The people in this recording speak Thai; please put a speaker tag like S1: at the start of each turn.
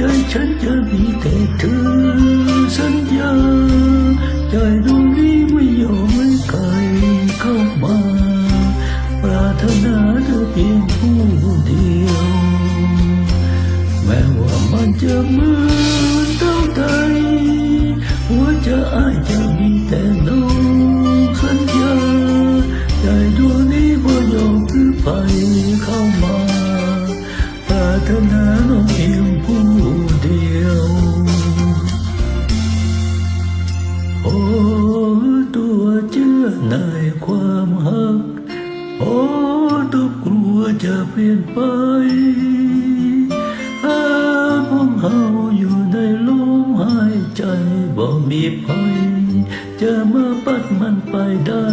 S1: จฉันจะมีแต่เธอสัญญาใจดวงนี้ไม่ยอมให้ใครเข้ามาปรารถนาเธอเพียงผู้เดียว แม้ว่ามันจะมือนเท่าใดหัวใจอ้ายจะมีแต่น้อง โอ้ตัวเชื่อในความหัก โอ้ตัวกลัวจะเปลี่ยนไปอากพวกเฮาอยู่ในลมหายใจบ่มีภัยจะมาปัดมันไปได้